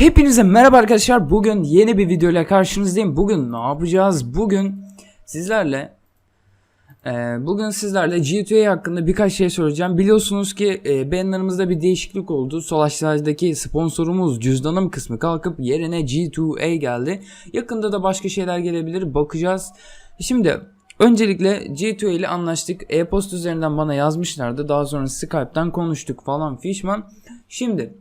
Hepinize merhaba arkadaşlar. Bugün yeni bir video ile karşınızdayım. Bugün ne yapacağız? Bugün sizlerle e, bugün sizlerle G2A hakkında birkaç şey söyleyeceğim. Biliyorsunuz ki e, bannerımızda bir değişiklik oldu. Sol aşağıdaki sponsorumuz cüzdanım kısmı kalkıp yerine G2A geldi. Yakında da başka şeyler gelebilir. Bakacağız. Şimdi Öncelikle G2A ile anlaştık. E-post üzerinden bana yazmışlardı. Daha sonra Skype'tan konuştuk falan fişman. Şimdi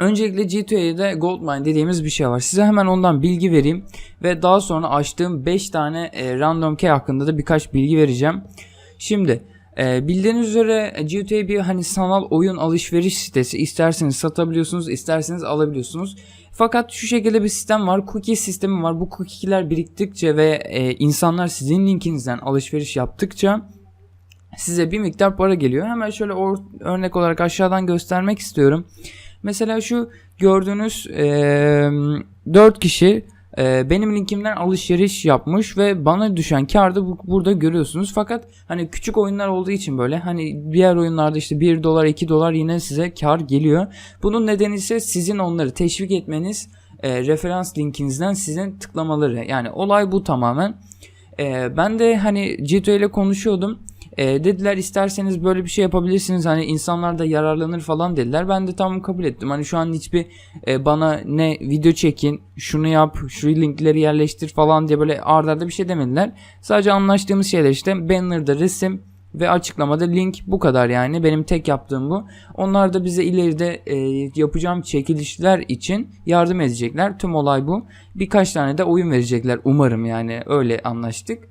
Öncelikle G2A'de Goldmine dediğimiz bir şey var. Size hemen ondan bilgi vereyim. Ve daha sonra açtığım 5 tane e, random key hakkında da birkaç bilgi vereceğim. Şimdi e, bildiğiniz üzere G2A bir hani sanal oyun alışveriş sitesi. İsterseniz satabiliyorsunuz, isterseniz alabiliyorsunuz. Fakat şu şekilde bir sistem var. Cookie sistemi var. Bu cookie'ler biriktikçe ve e, insanlar sizin linkinizden alışveriş yaptıkça size bir miktar para geliyor. Hemen şöyle örnek olarak aşağıdan göstermek istiyorum. Mesela şu gördüğünüz e, 4 kişi e, benim linkimden alışveriş yapmış ve bana düşen kar da bu, burada görüyorsunuz. Fakat hani küçük oyunlar olduğu için böyle hani diğer oyunlarda işte 1 dolar 2 dolar yine size kar geliyor. Bunun nedeni ise sizin onları teşvik etmeniz e, referans linkinizden sizin tıklamaları. Yani olay bu tamamen. E, ben de hani Cito ile konuşuyordum. E, dediler isterseniz böyle bir şey yapabilirsiniz hani insanlar da yararlanır falan dediler. Ben de tamam kabul ettim. Hani şu an hiçbir e, bana ne video çekin, şunu yap, şu linkleri yerleştir falan diye böyle ardarda arda bir şey demediler. Sadece anlaştığımız şeyler işte banner'da resim ve açıklamada link bu kadar yani. Benim tek yaptığım bu. Onlar da bize ileride e, yapacağım çekilişler için yardım edecekler. Tüm olay bu. Birkaç tane de oyun verecekler umarım yani öyle anlaştık.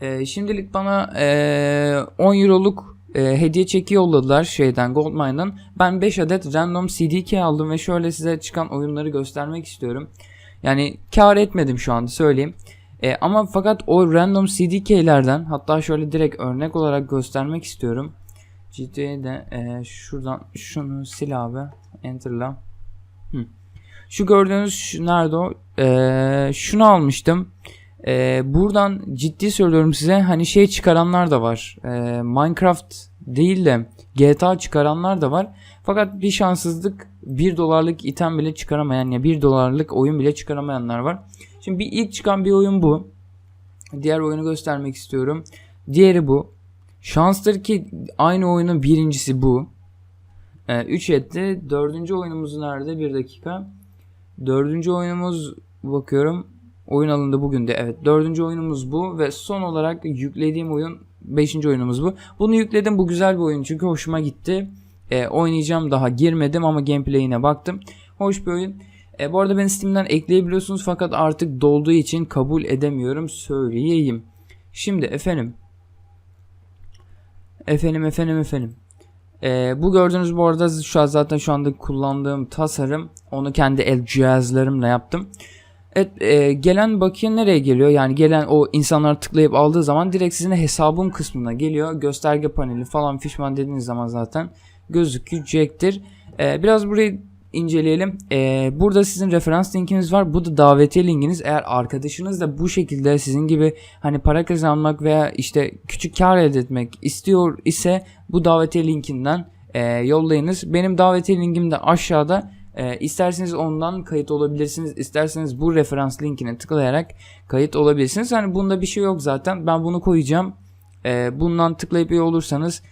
E, şimdilik bana e, 10 euroluk e, hediye çeki yolladılar şeyden Goldmine'dan. Ben 5 adet random CDK aldım ve şöyle size çıkan oyunları göstermek istiyorum. Yani kar etmedim şu anda söyleyeyim. E, ama fakat o random CDK'lerden hatta şöyle direkt örnek olarak göstermek istiyorum. GTA'de e, şuradan şunu sil abi. Enter'la. Hı. Şu gördüğünüz nerede o? E, şunu almıştım. Ee, buradan ciddi söylüyorum size hani şey çıkaranlar da var. Ee, Minecraft değil de GTA çıkaranlar da var. Fakat bir şanssızlık 1 dolarlık item bile çıkaramayan ya 1 dolarlık oyun bile çıkaramayanlar var. Şimdi bir ilk çıkan bir oyun bu. Diğer oyunu göstermek istiyorum. Diğeri bu. Şanstır ki aynı oyunun birincisi bu. 3 ee, etti. Dördüncü oyunumuz nerede? Bir dakika. Dördüncü oyunumuz bakıyorum. Oyun alındı bugün de. Evet. Dördüncü oyunumuz bu. Ve son olarak yüklediğim oyun beşinci oyunumuz bu. Bunu yükledim. Bu güzel bir oyun. Çünkü hoşuma gitti. E, oynayacağım daha girmedim ama gameplay'ine baktım. Hoş bir oyun. E, bu arada ben Steam'den ekleyebiliyorsunuz fakat artık dolduğu için kabul edemiyorum söyleyeyim. Şimdi efendim. Efendim efendim efendim. E, bu gördüğünüz bu arada şu an zaten şu anda kullandığım tasarım. Onu kendi el cihazlarımla yaptım. Evet e, gelen bakiye nereye geliyor? Yani gelen o insanlar tıklayıp aldığı zaman direkt sizin hesabım kısmına geliyor. Gösterge paneli falan fişman dediğiniz zaman zaten gözükecektir. E, biraz burayı inceleyelim. E, burada sizin referans linkiniz var. Bu da davetiye linkiniz. Eğer arkadaşınız da bu şekilde sizin gibi hani para kazanmak veya işte küçük kar elde etmek istiyor ise bu davetiye linkinden e, yollayınız. Benim davetiye linkim de aşağıda. E, isterseniz ondan kayıt olabilirsiniz. İsterseniz bu referans linkine tıklayarak kayıt olabilirsiniz. Hani bunda bir şey yok zaten. Ben bunu koyacağım. E, bundan tıklayıp üye olursanız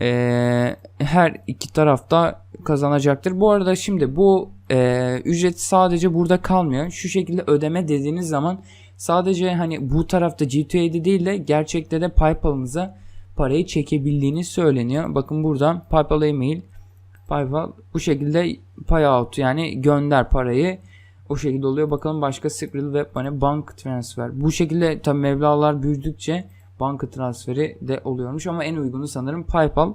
e, her iki tarafta kazanacaktır. Bu arada şimdi bu e, ücret sadece burada kalmıyor. Şu şekilde ödeme dediğiniz zaman sadece hani bu tarafta G2A'de değil de gerçekte de PayPal'ınıza parayı çekebildiğiniz söyleniyor. Bakın burada PayPal e-mail PayPal bu şekilde payout yani gönder parayı o şekilde oluyor. Bakalım başka Skrill Web Money bank transfer. Bu şekilde tabi meblalar büyüdükçe banka transferi de oluyormuş ama en uygunu sanırım PayPal.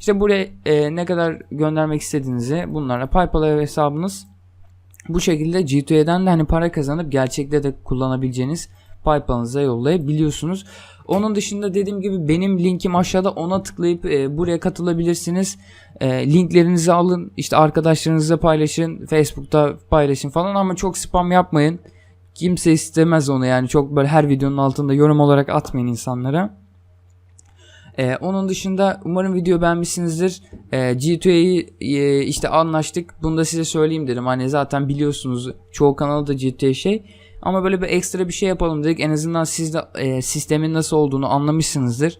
İşte buraya e, ne kadar göndermek istediğinizi bunlarla PayPal hesabınız bu şekilde G2E'den de hani para kazanıp gerçekte de kullanabileceğiniz PayPal'ınıza yollayabiliyorsunuz. Onun dışında dediğim gibi benim linkim aşağıda ona tıklayıp e, buraya katılabilirsiniz. E, linklerinizi alın işte arkadaşlarınızla paylaşın Facebook'ta paylaşın falan ama çok spam yapmayın. Kimse istemez onu yani çok böyle her videonun altında yorum olarak atmayın insanlara. Ee, onun dışında umarım video beğenmişsinizdir. Ee, G2A'yı e, işte anlaştık. Bunu da size söyleyeyim dedim. Hani zaten biliyorsunuz çoğu kanalda G2A şey. Ama böyle bir ekstra bir şey yapalım dedik. En azından siz de e, sistemin nasıl olduğunu anlamışsınızdır.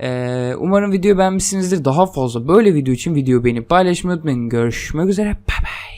Ee, umarım video beğenmişsinizdir. Daha fazla böyle video için video beğenip paylaşmayı unutmayın. Görüşmek üzere. Bye bye.